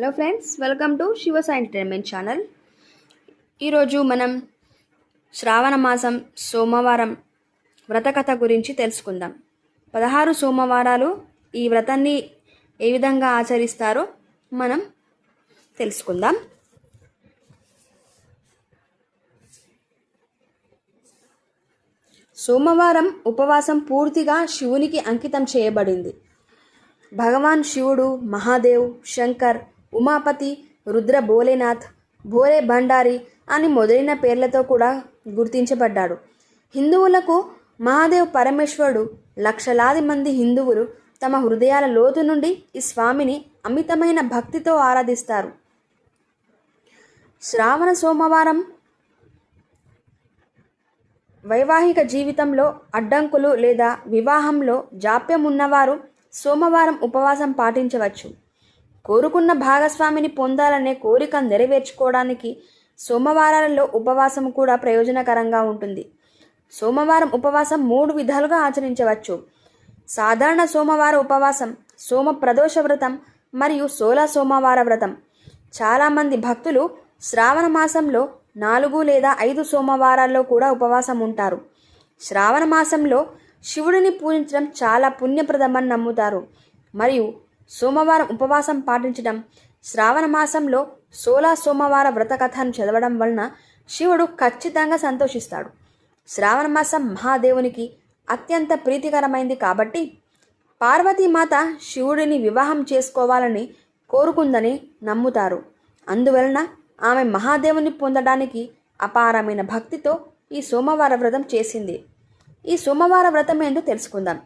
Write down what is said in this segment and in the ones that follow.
Hello friends welcome to శివస entertainment channel. ఈరోజు మనం శ్రావణ మాసం సోమవారం వ్రతకథ గురించి తెలుసుకుందాం. పదహారు సోమవారాలు ఈ వ్రతాన్ని ఏ విధంగా ఆచరిస్తారో మనం తెలుసుకుందాం. సోమవారం ఉపవాసం పూర్తిగా శివునికి అంకితం చేయబడింది. భగవాన్ శివుడు మహాదేవ్ శంకర్ ఉమాపతి రుద్ర భోలేనాథ్ భోలే భండారి అని మొదలైన పేర్లతో కూడా గుర్తించబడ్డాడు. హిందువులకు మహాదేవ్ పరమేశ్వరుడు లక్షలాది మంది హిందువులు తమ హృదయాల లోతు నుండి ఈ స్వామిని అమితమైన భక్తితో ఆరాధిస్తారు. శ్రావణ సోమవారం వైవాహిక జీవితంలో అడ్డంకులు లేదా వివాహంలో జాప్యం ఉన్నవారు సోమవారం ఉపవాసం పాటించవచ్చు. కోరుకున్న భాగస్వామిని పొందాలనే కోరిక నెరవేర్చుకోవడానికి సోమవారాలలో ఉపవాసం కూడా ప్రయోజనకరంగా ఉంటుంది. సోమవారం ఉపవాసం మూడు విధాలుగా ఆచరించవచ్చు. సాధారణ సోమవార ఉపవాసం సోమ ప్రదోష వ్రతం మరియు సోల సోమవార వ్రతం. చాలామంది భక్తులు శ్రావణ మాసంలో నాలుగు లేదా ఐదు సోమవారాల్లో కూడా ఉపవాసం ఉంటారు. శ్రావణ మాసంలో శివుడిని పూజించడం చాలా పుణ్యప్రదమని నమ్ముతారు. మరియు సోమవారం ఉపవాసం పాటించడం శ్రావణ మాసంలో సోలా సోమవార వ్రత కథను చదవడం వలన శివుడు ఖచ్చితంగా సంతోషిస్తాడు. శ్రావణ మాసం మహాదేవునికి అత్యంత ప్రీతికరమైంది కాబట్టి పార్వతీమాత శివుడిని వివాహం చేసుకోవాలని కోరుకుందని నమ్ముతారు. అందువలన ఆమె మహాదేవుని పొందడానికి అపారమైన భక్తితో ఈ సోమవార వ్రతం చేసింది. ఈ సోమవార వ్రతం ఏంటో తెలుసుకుందాం.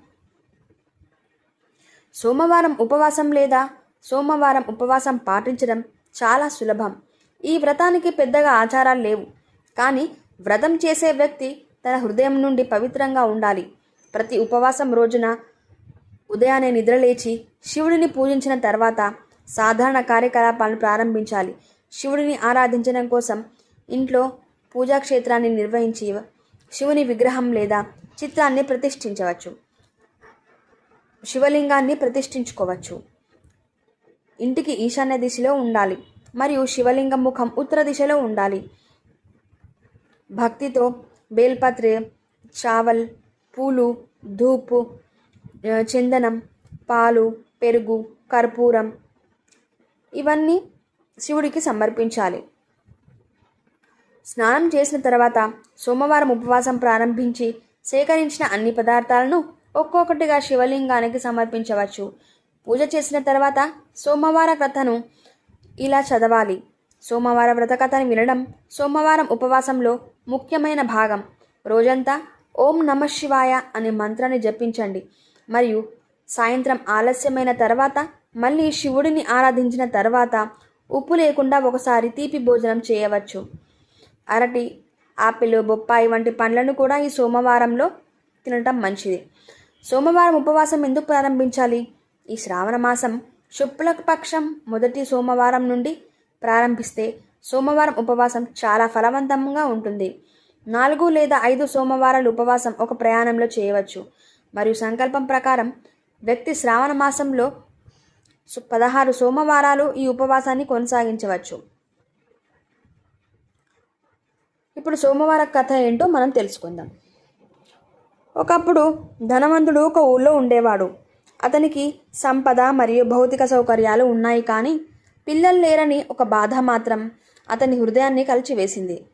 సోమవారం ఉపవాసం లేదా సోమవారం ఉపవాసం పాటించడం చాలా సులభం. ఈ వ్రతానికి పెద్దగా ఆచారాలు లేవు. కానీ వ్రతం చేసే వ్యక్తి తన హృదయం నుండి పవిత్రంగా ఉండాలి. ప్రతి ఉపవాసం రోజున ఉదయాన్నే నిద్రలేచి శివుడిని పూజించిన తర్వాత సాధారణ కార్యకలాపాలను ప్రారంభించాలి. శివుడిని ఆరాధించడం కోసం ఇంట్లో పూజాక్షేత్రాన్ని నిర్వహించి శివుని విగ్రహం లేదా చిత్రాన్ని ప్రతిష్ఠించవచ్చు. శివలింగాన్ని ప్రతిష్ఠించుకోవచ్చు. ఇంటికి ఈశాన్య దిశలో ఉండాలి. మరియు శివలింగం ముఖం ఉత్తర దిశలో ఉండాలి. భక్తితో బేల్పత్రే చావల్ పూలు ధూపు చందనం పాలు పెరుగు కర్పూరం ఇవన్నీ శివుడికి సమర్పించాలి. స్నానం చేసిన తర్వాత సోమవారం ఉపవాసం ప్రారంభించి సేకరించిన అన్ని పదార్థాలను ఒక్కొక్కటిగా శివలింగానికి సమర్పించవచ్చు. పూజ చేసిన తర్వాత సోమవార కథను ఇలా చదవాలి. సోమవార వ్రత కథను వినడం సోమవారం ఉపవాసంలో ముఖ్యమైన భాగం. రోజంతా ఓం నమ శివాయ అనే మంత్రాన్ని జపించండి. మరియు సాయంత్రం ఆలస్యమైన తర్వాత మళ్ళీ శివుడిని ఆరాధించిన తర్వాత ఉప్పు లేకుండా ఒకసారి తీపి భోజనం చేయవచ్చు. అరటి ఆపిల్ బొప్పాయి వంటి పండ్లను కూడా ఈ సోమవారంలో తినటం మంచిది. సోమవారం ఉపవాసం ఎందుకు ప్రారంభించాలి? ఈ శ్రావణ మాసం శుక్లపక్షం మొదటి సోమవారం నుండి ప్రారంభిస్తే సోమవారం ఉపవాసం చాలా ఫలవంతంగా ఉంటుంది. నాలుగు లేదా ఐదు సోమవారాలు ఉపవాసం ఒక ప్రయాణంలో చేయవచ్చు. మరియు సంకల్పం ప్రకారం వ్యక్తి శ్రావణ మాసంలో పదహారు సోమవారాలు ఈ ఉపవాసాన్ని కొనసాగించవచ్చు. ఇప్పుడు సోమవార కథ ఏంటో మనం తెలుసుకుందాం. ఒకప్పుడు ధనవంతుడు ఒక ఊళ్ళో ఉండేవాడు. అతనికి సంపద మరియు భౌతిక సౌకర్యాలు ఉన్నాయి కానీ పిల్లలు లేరని ఒక బాధ మాత్రం అతని హృదయాన్ని కలిచివేసింది.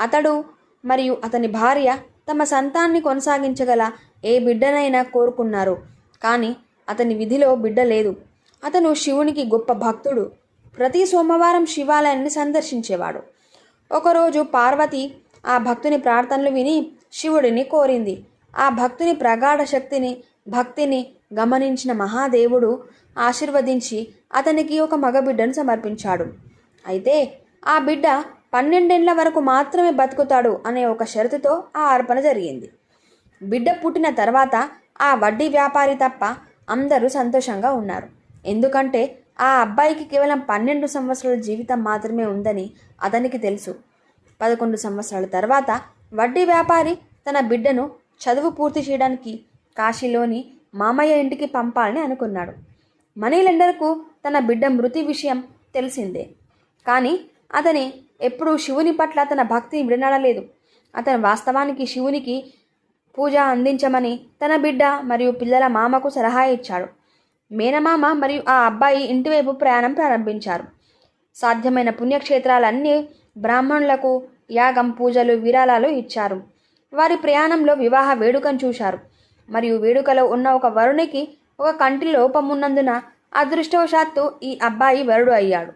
అతడు మరియు అతని భార్య తమ సంతాన్ని కొనసాగించగల ఏ బిడ్డనైనా కోరుకున్నారు. కానీ అతని విధిలో బిడ్డ లేదు. అతను శివునికి గొప్ప భక్తుడు. ప్రతి సోమవారం శివాలయాన్ని సందర్శించేవాడు. ఒకరోజు పార్వతి ఆ భక్తుని ప్రార్థనలు విని శివుడిని కోరింది. ఆ భక్తుని ప్రగాఢ శక్తిని భక్తిని గమనించిన మహాదేవుడు ఆశీర్వదించి అతనికి ఒక మగబిడ్డను సమర్పించాడు. అయితే ఆ బిడ్డ పన్నెండేండ్ల వరకు మాత్రమే బతుకుతాడు అనే ఒక షరతుతో ఆ అర్పణ జరిగింది. బిడ్డ పుట్టిన తర్వాత ఆ వడ్డీ వ్యాపారి తప్ప అందరూ సంతోషంగా ఉన్నారు. ఎందుకంటే ఆ అబ్బాయికి కేవలం పన్నెండు సంవత్సరాల జీవితం మాత్రమే ఉందని అతనికి తెలుసు. పదకొండు సంవత్సరాల తర్వాత వడ్డీ వ్యాపారి తన బిడ్డను చదువు పూర్తి చేయడానికి కాశీలోని మామయ్య ఇంటికి పంపాలని అనుకున్నాడు. మనీ లెండర్కు తన బిడ్డ మృతి విషయం తెలిసిందే. కానీ అతని ఎప్పుడూ శివుని పట్ల తన భక్తిని విడనాడలేదు. అతను వాస్తవానికి శివునికి పూజ అందించమని తన బిడ్డ మరియు పిల్లల మామకు సలహా ఇచ్చాడు. మేనమామ మరియు ఆ అబ్బాయి ఇంటివైపు ప్రయాణం ప్రారంభించారు. సాధ్యమైన పుణ్యక్షేత్రాలన్నీ బ్రాహ్మణులకు యాగం పూజలు విరాళాలు ఇచ్చారు. వారి ప్రయాణంలో వివాహ వేడుకను చూశారు. మరియు వేడుకలో ఉన్న ఒక వరునికి ఒక కంటి లోపం ఉన్నందున అదృష్టవశాత్తు ఈ అబ్బాయి వరుడు అయ్యాడు.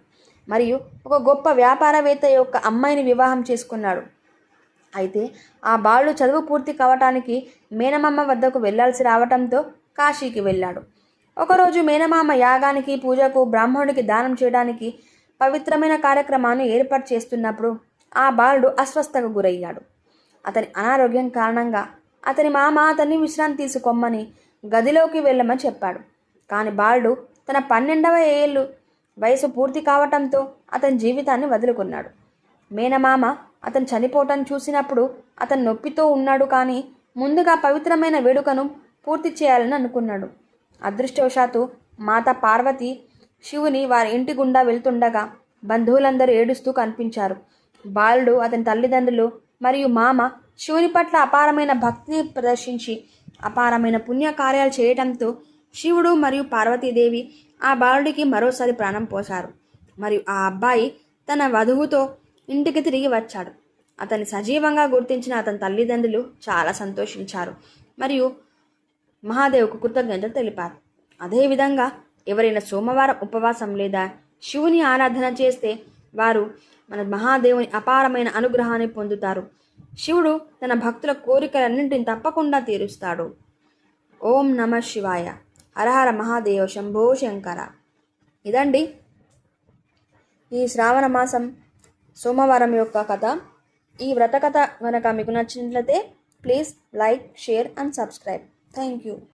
మరియు ఒక గొప్ప వ్యాపారవేత్త యొక్క అమ్మాయిని వివాహం చేసుకున్నాడు. అయితే ఆ బాలుడు చదువు పూర్తి కావటానికి మేనమామ వద్దకు వెళ్ళాల్సి రావటంతో కాశీకి వెళ్ళాడు. ఒకరోజు మేనమామ యాగానికి పూజకు బ్రాహ్మణుడికి దానం చేయడానికి పవిత్రమైన కార్యక్రమాన్ని ఏర్పాటు చేస్తున్నప్పుడు ఆ బాలుడు అస్వస్థకు గురయ్యాడు. అతని అనారోగ్యం కారణంగా అతని మామ అతన్ని విశ్రాంతి తీసుకోమని గదిలోకి వెళ్ళమని చెప్పాడు. కానీ బాలుడు తన పన్నెండవ ఏళ్ళు వయసు పూర్తి కావటంతో అతని జీవితాన్ని వదులుకున్నాడు. మేనమామ అతను చనిపోవటం చూసినప్పుడు అతను నొప్పితో ఉన్నాడు కానీ ముందుగా పవిత్రమైన వేడుకను పూర్తి చేయాలని అనుకున్నాడు. అదృష్టవశాత్తు మాత పార్వతి శివుని వారి ఇంటి గుండా వెళ్తుండగా బంధువులందరూ ఏడుస్తూ కనిపించారు. బాలుడు అతని తల్లిదండ్రులు మరియు మామ శివుని పట్ల అపారమైన భక్తిని ప్రదర్శించి అపారమైన పుణ్యకార్యాలు చేయటంతో శివుడు మరియు పార్వతీదేవి ఆ బాలుడికి మరోసారి ప్రాణం పోశారు. మరియు ఆ అబ్బాయి తన వధువుతో ఇంటికి తిరిగి వచ్చాడు. అతన్ని సజీవంగా గుర్తించిన అతని తల్లిదండ్రులు చాలా సంతోషించారు. మరియు మహాదేవుకు కృతజ్ఞతలు తెలిపారు. అదేవిధంగా ఎవరైనా సోమవారం ఉపవాసం లేదా శివుని ఆరాధన చేస్తే వారు మన మహాదేవుని అపారమైన అనుగ్రహాన్ని పొందుతారు. శివుడు తన భక్తుల కోరికలన్నింటిని తప్పకుండా తీరుస్తాడు. ఓం నమ శివాయ. హరహర మహాదేవ శంభో శంకర. ఇదండి ఈ శ్రావణ మాసం సోమవారం యొక్క కథ. ఈ వ్రత కథ కనుక మీకు నచ్చినట్లయితే please like share and subscribe. Thank you.